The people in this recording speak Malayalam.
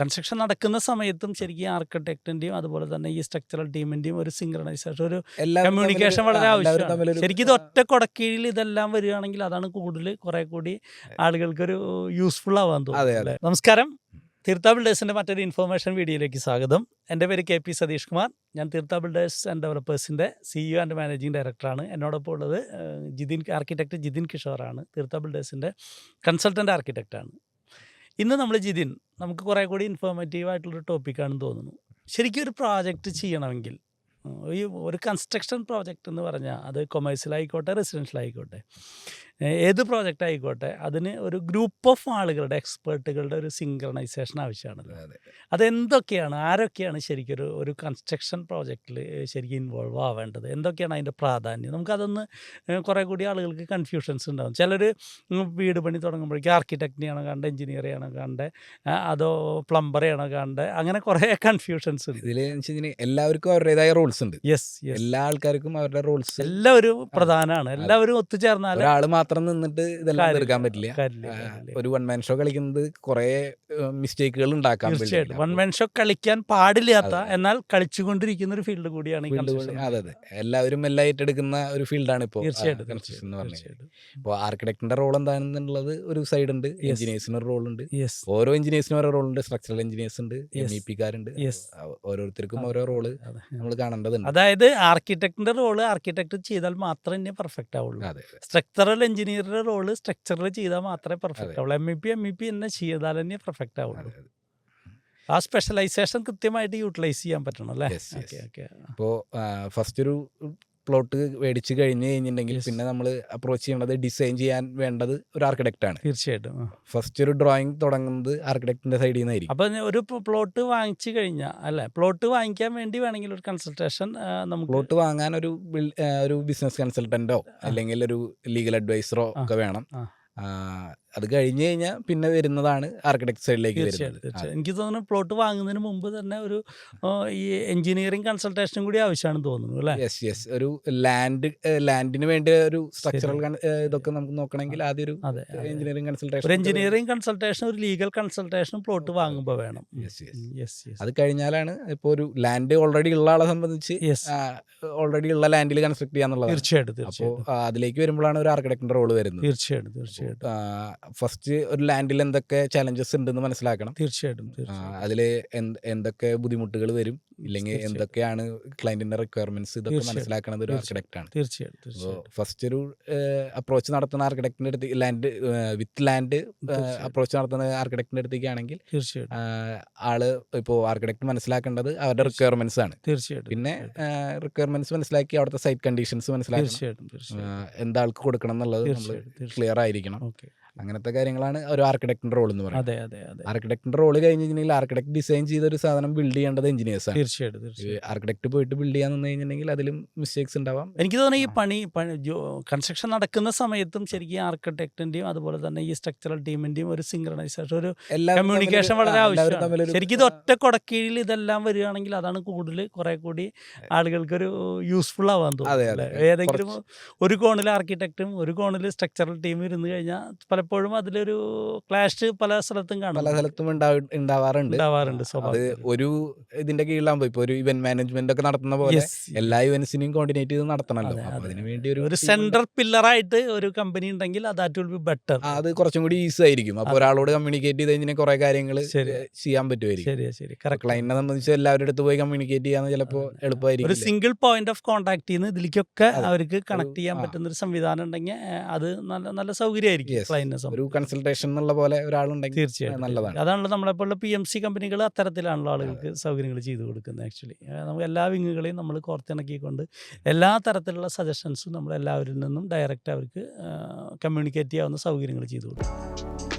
കൺസ്ട്രക്ഷൻ നടക്കുന്ന സമയത്തും ശരിക്കും ആർക്കിടെക്ടിന്റെയും അതുപോലെ തന്നെ ഈ സ്ട്രക്ചറൽ ടീമിന്റെയും ഒരു സിംഗ്രണൈസേഷൻ ഒരു കമ്മ്യൂണിക്കേഷൻ വളരെ ആവശ്യമാണ്. ശരിക്കും ഇത് ഒറ്റ കൊടക്കീഴിൽ ഇതെല്ലാം വരികയാണെങ്കിൽ അതാണ് കൂടുതൽ കുറെ കൂടി ആളുകൾക്ക് ഒരു യൂസ്ഫുൾ ആവാൻ തോന്നുന്നത്? നമസ്കാരം. തീർത്ഥ ബിൽഡേഴ്സിന്റെ മറ്റൊരു ഇൻഫർമേഷൻ വീഡിയോയിലേക്ക് സ്വാഗതം. എന്റെ പേര് കെ പി സതീഷ് കുമാർ. ഞാൻ തീർത്ഥ ബിൽഡേഴ്സ് ആൻഡ് ഡെവലപ്പേഴ്സിന്റെ സിഇഒ ആൻഡ് മാനേജിംഗ് ഡയറക്ടറാണ് എന്നോടൊപ്പം ഉള്ളത് ജിതിൻ ആർക്കിടെക്ട് ജിതിൻ കിഷോറാണ്. തീർത്ഥ ബിൽഡേഴ്സിന്റെ കൺസൾട്ടന്റ് ആർക്കിടെക്റ്റാണ് ഇന്ന് നമ്മൾ ജിതിൻ നമുക്ക് കുറേ കൂടി ഇൻഫോർമേറ്റീവ് ആയിട്ടുള്ളൊരു ടോപ്പിക്കാണെന്ന് തോന്നുന്നു. ശരിക്കും ഒരു പ്രോജക്റ്റ് ചെയ്യണമെങ്കിൽ ഈ ഒരു കൺസ്ട്രക്ഷൻ പ്രോജക്റ്റ് എന്ന് പറഞ്ഞാൽ അത് കൊമേഴ്സ്യലായിക്കോട്ടെ ഏ- ഏത് പ്രോജക്റ്റ് ആയിക്കോട്ടെ അതിന് ഒരു ഗ്രൂപ്പ് ഓഫ് ആളുകളുടെ എക്സ്പേർട്ടുകളുടെ ഒരു സിങ്ക്രണൈസേഷൻ അതെ, അതെ. അതെന്തൊക്കെയാണ് ആരൊക്കെയാണ് ശരിക്കും ഒരു ഒരു കൺസ്ട്രക്ഷൻ പ്രോജക്റ്റിൽ ശരിക്കും ഇൻവോൾവ് ആവേണ്ടത്? എന്തൊക്കെയാണ് അതിന്റെ പ്രാധാന്യം? നമുക്കതൊന്ന് കുറേ കൂടി ആളുകൾക്ക് കൺഫ്യൂഷൻസ് ഉണ്ടാകും ചിലർ വീട് പണി തുടങ്ങുമ്പോഴേക്കും ആർക്കിടെക്റ്റിനെയാണോ കാണേണ്ടത് എഞ്ചിനീയറെയാണോ കാണേണ്ടത് അതോ പ്ലംബറെയാണോ കാണേണ്ടത് അങ്ങനെ കുറേ കൺഫ്യൂഷൻസ് ഉണ്ട്. ഇതിൽ എല്ലാവർക്കും അവരുടേതായ റൂൾസ് ഉണ്ട്. യെസ് യെസ് എല്ലാ ആൾക്കാർക്കും അവരുടെ റൂൾസ് എല്ലാവരും പ്രധാനമാണ്. എല്ലാവരും ഒത്തുചേർന്നാൽ ഒരാൾ മാത്രം നിന്നിട്ട് ഇതെല്ലാം. തീർക്കാൻ പറ്റില്ല. ഒരു വൺ മാൻ ഷോ കളിക്കുന്നത് കുറെ മിസ്റ്റേക്കുകൾ ഉണ്ടാക്കാൻ തീർച്ചയായിട്ടും. വൺ മാൻ ഷോ കളിക്കാൻ പാടില്ലാത്ത എന്നാൽ കളിച്ചുകൊണ്ടിരിക്കുന്ന ഒരു ഫീൽഡ് കൂടിയാണ് അതെ അതെ. എല്ലാവരും എല്ലാം ഏറ്റെടുക്കുന്ന ഒരു ഫീൽഡാണ് ഇപ്പോൾ കൺസ്ട്രക്ഷൻ എന്ന് പറഞ്ഞത് ഇപ്പോൾ ആർക്കിടെക്ടിന്റെ റോൾ എന്താണെന്നുള്ളത് ഒരു സൈഡ് ഉണ്ട് എഞ്ചിനീയേഴ്സിന് ഒരു റോൾ ഉണ്ട്. ഓരോ എഞ്ചിനീയേഴ്സിനും ഓരോ റോൾ ഉണ്ട് സ്ട്രക്ചറൽ എഞ്ചിനീയേഴ്സ് ഉണ്ട് എം. ഇ പിക്കാരുണ്ട് ഓരോരുത്തർക്കും ഓരോ റോൾ നമ്മൾ കാണേണ്ടതുണ്ട്. അതായത് ആർക്കിടെക്ടിന്റെ റോൾ ആർക്കിടെക്ട് ചെയ്താൽ മാത്രമേ പെർഫെക്റ്റ് ആവുള്ളൂ. സ്ട്രക്ചറൽ എഞ്ചിനീയറുടെ റോൾ സ്ട്രക്ചറിൽ ചെയ്താൽ മാത്രമേ പെർഫെക്റ്റ് അതെ. ആവുള്ളൂ M E P M E P എന്നെ ചെയ്താൽ തന്നെ പെർഫെക്റ്റ് ആവുള്ളൂ. ആ സ്പെഷ്യലൈസേഷൻ കൃത്യമായിട്ട് യൂട്ടിലൈസ് ചെയ്യാൻ പറ്റണം അല്ലേ? ഇപ്പോൾ ഫസ്റ്റ് ഒരു പ്ലോട്ട് മേടിച്ച് കഴിഞ്ഞ് കഴിഞ്ഞിട്ടുണ്ടെങ്കിൽ പിന്നെ നമ്മൾ അപ്രോച്ച് ചെയ്യേണ്ടത് ഡിസൈൻ ചെയ്യാൻ വേണ്ടത് ഒരു ആർക്കിടെക്റ്റ് ആണ്. തീർച്ചയായിട്ടും. ഫസ്റ്റ് ഒരു ഡ്രോയിങ് തുടങ്ങുന്നത് ആർക്കിടെക്റ്റിന്റെ സൈഡിൽ നിന്നായിരിക്കും അപ്പൊ ഒരു പ്ലോട്ട് വാങ്ങിച്ചു കഴിഞ്ഞാൽ അല്ലെ? പ്ലോട്ട് വാങ്ങിക്കാൻ വേണ്ടി വേണമെങ്കിൽ ഒരു കൺസൾട്ടേഷൻ നമുക്ക് പ്ലോട്ട് വാങ്ങാൻ ഒരു ഒരു ബിസിനസ് കൺസൾട്ടന്റോ അല്ലെങ്കിൽ ഒരു ലീഗൽ അഡ്വൈസറോ ഒക്കെ വേണം. അത് കഴിഞ്ഞ് കഴിഞ്ഞാൽ പിന്നെ വരുന്നതാണ് ആർക്കിടെക്ചറിലേക്ക് തീർച്ചയായിട്ടും എനിക്ക് തോന്നുന്നു പ്ലോട്ട് വാങ്ങുന്നതിന് മുമ്പ് തന്നെ ഒരു ഈ എഞ്ചിനീയറിംഗ് കൺസൾട്ടേഷനും കൂടി ആവശ്യമാണെന്ന് തോന്നുന്നു അല്ലേ? യെസ് യെസ് ഒരു ലാൻഡ് ലാൻഡിന് വേണ്ടി ഒരു സ്ട്രക്ചറൽ ഇതൊക്കെ നമുക്ക് നോക്കണമെങ്കിൽ ആദ്യം ഒരു. എഞ്ചിനീയറിംഗ് കൺസൾട്ടേഷൻ എഞ്ചിനീയറിംഗ് കൺസൾട്ടേഷൻ ഒരു ലീഗൽ കൺസൾട്ടേഷനും പ്ലോട്ട് വാങ്ങുമ്പോൾ വേണം. Yes yes. യെസ് യെസ് അത് കഴിഞ്ഞാലാണ് ഇപ്പോൾ ഒരു ലാൻഡ് ഓൾറെഡി ഉള്ള ആളെ സംബന്ധിച്ച് യെസ് ഓൾറെഡി ഉള്ള ലാൻഡിൽ കൺസ്ട്രക്ട് ചെയ്യാന്നുള്ളത് തീർച്ചയായിട്ടും അപ്പോൾ അതിലേക്ക് വരുമ്പോഴാണ് ഒരു ആർക്കിടെക്ടിന്റെ റോൾ വരുന്നത്. തീർച്ചയായിട്ടും തീർച്ചയായിട്ടും. ഫസ്റ്റ് ഒരു ലാൻഡിൽ എന്തൊക്കെ ചലഞ്ചസ് ഉണ്ടെന്ന് മനസ്സിലാക്കണം. തീർച്ചയായിട്ടും അതിൽ എന്തൊക്കെ ബുദ്ധിമുട്ടുകൾ വരും ഇല്ലെങ്കിൽ. എന്തൊക്കെയാണ് ക്ലയന്റിന്റെ റിക്വയർമെന്റ്സ് ഇതൊക്കെ മനസ്സിലാക്കണത് ഒരു. ആർക്കിടെക്ട് ആണ്. തീർച്ചയായിട്ടും ഫസ്റ്റ് ഒരു അപ്രോച്ച് നടത്തുന്ന ആർക്കിടെക്ടിന്റെ അടുത്ത് ലാൻഡ് വിത്ത് ലാൻഡ് അപ്രോച്ച് നടത്തുന്ന ആർക്കിടെക്ടിന്റെ അടുത്തേക്ക് ആണെങ്കിൽ തീർച്ചയായിട്ടും. ആൾ ഇപ്പോൾ ആർക്കിടെക്ട് മനസ്സിലാക്കേണ്ടത് അവരുടെ റിക്വയർമെന്റ്സ് ആണ്. തീർച്ചയായിട്ടും പിന്നെ റിക്വയർമെന്റ്സ് മനസ്സിലാക്കി അവിടുത്തെ സൈറ്റ് കണ്ടീഷൻസ് മനസ്സിലാക്കി തീർച്ചയായിട്ടും എന്താൾക്ക് കൊടുക്കണം എന്നുള്ളത് നമ്മൾ ക്ലിയർ ആയിരിക്കണം. ഓക്കെ. അങ്ങനത്തെ കാര്യങ്ങളാണ് ഒരു ആർക്കിടെക്ടിന്റെ റോൾ എന്ന് പറയുന്നത്. അതെ അതെ അതെ. ആർക്കിടെക്ടിന്റെ റോൾ കഴിഞ്ഞ് കഴിഞ്ഞാൽ ആർക്കിടെക്ട് ഡിസൈൻ ചെയ്ത ഒരു സാധനം ബിൽഡ് ചെയ്യേണ്ടത് എഞ്ചിനീയേഴ്സ് ആണ്. തീർച്ചയായിട്ടും ആർക്കിടെക്ട് പോയിട്ട് ബിൽഡ് ചെയ്യാൻ നിന്ന് കഴിഞ്ഞിട്ടുണ്ടെങ്കിൽ അതിലും മിസ്റ്റേക്സ് ഉണ്ടാവാം. എനിക്ക് തോന്നുന്നു ഈ പണി കൺസ്ട്രക്ഷൻ നടക്കുന്ന സമയത്തും ശരിക്കും ആർക്കിടെക്ടിന്റെയും അതുപോലെ തന്നെ ഈ സ്ട്രക്ചറൽ ടീമിന്റെയും ഒരു സിംഗ്രണൈസേഷൻ ഒരു കമ്മ്യൂണിക്കേഷൻ വളരെ ആവശ്യമാണ്. ശരിക്കും ഇത് ഒറ്റ കൊടക്കീഴിൽ ഇതെല്ലാം വരികയാണെങ്കിൽ അതാണ് കൂടുതൽ കുറെ കൂടി ആളുകൾക്കൊരു യൂസ്ഫുൾ ആവാൻ തോന്നുന്നത്. ഏതെങ്കിലും ഒരു കോണിൽ ആർക്കിടെക്റ്റും ഒരു കോണിൽ സ്ട്രക്ചറൽ ടീമും ഇരുന്ന് കഴിഞ്ഞാൽ പലപ്പോഴും അതിലൊരു ക്ലാഷ് പല സ്ഥലത്തും കാണും. പല സ്ഥലത്തും ഉണ്ടാവാറുണ്ട്. ഉണ്ടാവാറുണ്ട് അത് ഒരു ഇതിന്റെ കീഴിലാകുമ്പോ ഇപ്പൊ ഒരു ഇവന്റ് മാനേജ്മെന്റ് ഒക്കെ നടത്തുന്ന പോലെ എല്ലാ ഇവന്റ്സിനെയും കോർഡിനേറ്റ് ചെയ്ത് നടത്തണമല്ലോ അതെ, അതിന് വേണ്ടി ഒരു ഒരു പില്ലർ സെൻട്രൽ പില്ലറായിട്ട് ഒരു കമ്പനി ഉണ്ടെങ്കിൽ ദാറ്റ് വിൽ ബി ബെറ്റർ അത് കുറച്ചും കൂടി ഈസി ആയിരിക്കും. അപ്പൊ അതെ. ഒരാളോട് കമ്മ്യൂണിക്കേറ്റ് ചെയ്ത് കഴിഞ്ഞാൽ കുറെ കാര്യങ്ങൾ ചെയ്യാൻ പറ്റുമായിരിക്കും. ശരി. ശരി ക്ലൈന്റിനെ സംബന്ധിച്ച് എല്ലാവരുടെ അടുത്ത് പോയി കമ്മ്യൂണിക്കേറ്റ് ചെയ്യാന്ന് ചിലപ്പോ ഒരു എളുപ്പമായിരിക്കും സിംഗിൾ പോയിന്റ് ഓഫ് കോൺടാക്ട് ചെയ്യുന്ന ഇതിലേക്കൊക്കെ. അവർക്ക് കണക്ട് ചെയ്യാൻ പറ്റുന്ന ഒരു സംവിധാനം ഉണ്ടെങ്കിൽ അത് നല്ല നല്ല സൗകര്യമായിരിക്കും. ഒരു കൺസൾട്ടേഷൻ എന്നുള്ള പോലെ ഒരാളുണ്ടെങ്കിൽ തീർച്ചയായും നല്ലതാണ്. അതാണല്ലോ നമ്മളെപ്പോലുള്ള പി എം സി കമ്പനികൾ അത്തരത്തിലാണല്ലോ ആളുകൾക്ക് സൗകര്യങ്ങൾ ചെയ്തു കൊടുക്കുന്നത് ആക്ച്വലി നമുക്ക് എല്ലാ വിങ്ങുകളെയും നമ്മൾ കോർത്തിണക്കിക്കൊണ്ട് എല്ലാ തരത്തിലുള്ള സജഷൻസും നമ്മൾ എല്ലാവരിൽ നിന്നും ഡയറക്റ്റ് അവർക്ക് കമ്മ്യൂണിക്കേറ്റ് ചെയ്യാവുന്ന സൗകര്യങ്ങൾ ചെയ്തു കൊടുക്കും.